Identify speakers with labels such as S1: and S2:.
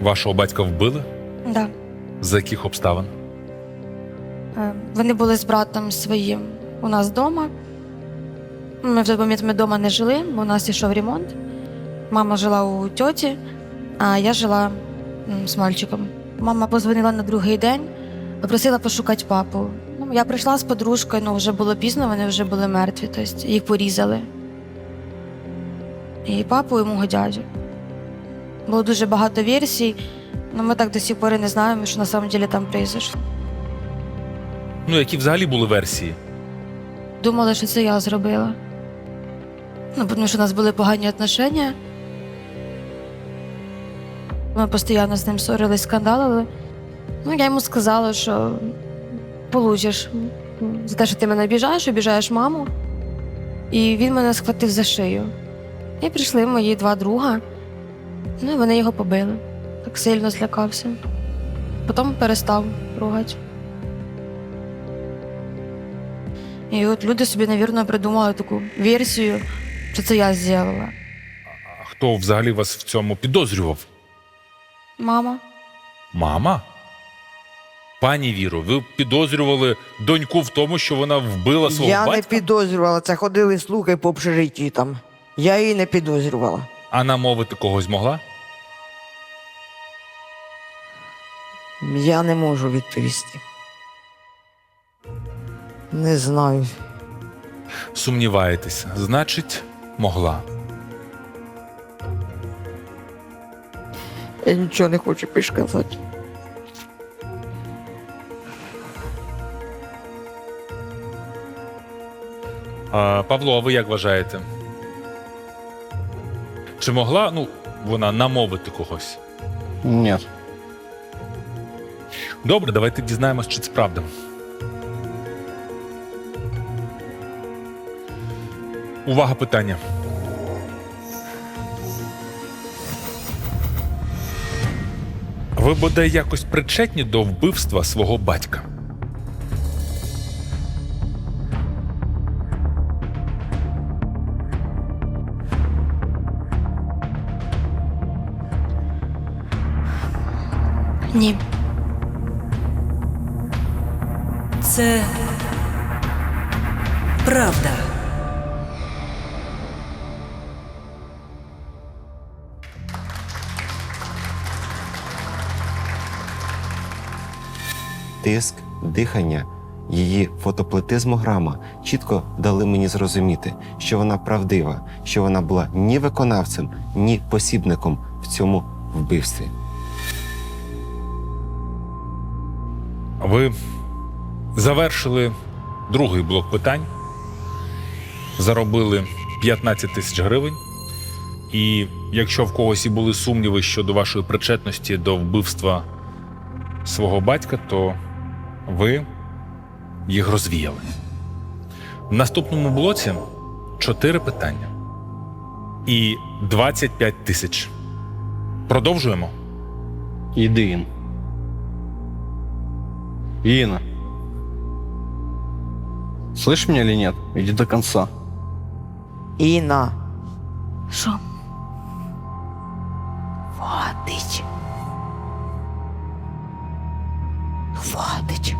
S1: Вашого батька вбили?
S2: Да.
S1: За яких обставин?
S2: Е, Вони були з братом своїм у нас вдома. Ми в той момент ми вдома не жили, бо у нас йшов ремонт. Мама жила у тьоті, а я жила м, з мальчиком. Мама позвонила на другий день, попросила пошукати папу. Ну, я прийшла з подружкою, ну вже було пізно, вони вже були мертві, тобто їх порізали. І папу і мого дядю. Було дуже багато версій, але ми так до сих пор і не знаємо, що на самом деле там произошло.
S1: Ну, які взагалі були версії?
S2: Думала, що це я зробила. Ну, тому що у нас були погані отношення. Ми постійно з ним ссорились, скандалили. Ну, я йому сказала, що получиш за те, що ти мене обіжаєш, обіжаєш маму. І він мене схватив за шию. І прийшли мої два друга. Ну, і вони його побили. Так сильно злякався. Потім перестав ругати. І от люди собі, навірно, придумали таку версію, що це я зробила.
S1: А хто взагалі вас в цьому підозрював?
S2: Мама.
S1: Мама? Пані Віро, ви підозрювали доньку в тому, що вона вбила свого
S3: Я не підозрювала, це ходили слухи по общежитті там. Я її не підозрювала.
S1: А намовити когось могла?
S3: Я не можу відповісти. Не знаю.
S1: Сумніваєтеся, значить, могла.
S3: Я нічого не хочу більше казати.
S1: А, Павло, а ви як вважаєте? Чи могла ну, вона намовити когось?
S4: Нет.
S1: Добре, давайте дізнаємось, чи це правда. Увага питання. Ви бодай якось причетні до вбивства свого батька.
S2: Ні.
S5: Це правда.
S6: тиск, дихання, її фотоплетизмограма чітко дали мені зрозуміти, що вона правдива, що вона була ні виконавцем, ні посібником в цьому вбивстві.
S1: Ви завершили другий блок питань, заробили 15 тисяч гривень. І якщо в когось і були сумніви щодо вашої причетності до вбивства свого батька, то ви їх розвіяли. В наступному блоці 4 питання і 25 тисяч. Продовжуємо.
S4: Иди, Ин. Ина. Слышишь меня или нет? Иди до конца.
S3: Інна.
S2: Що?
S3: Хватить. Хватить.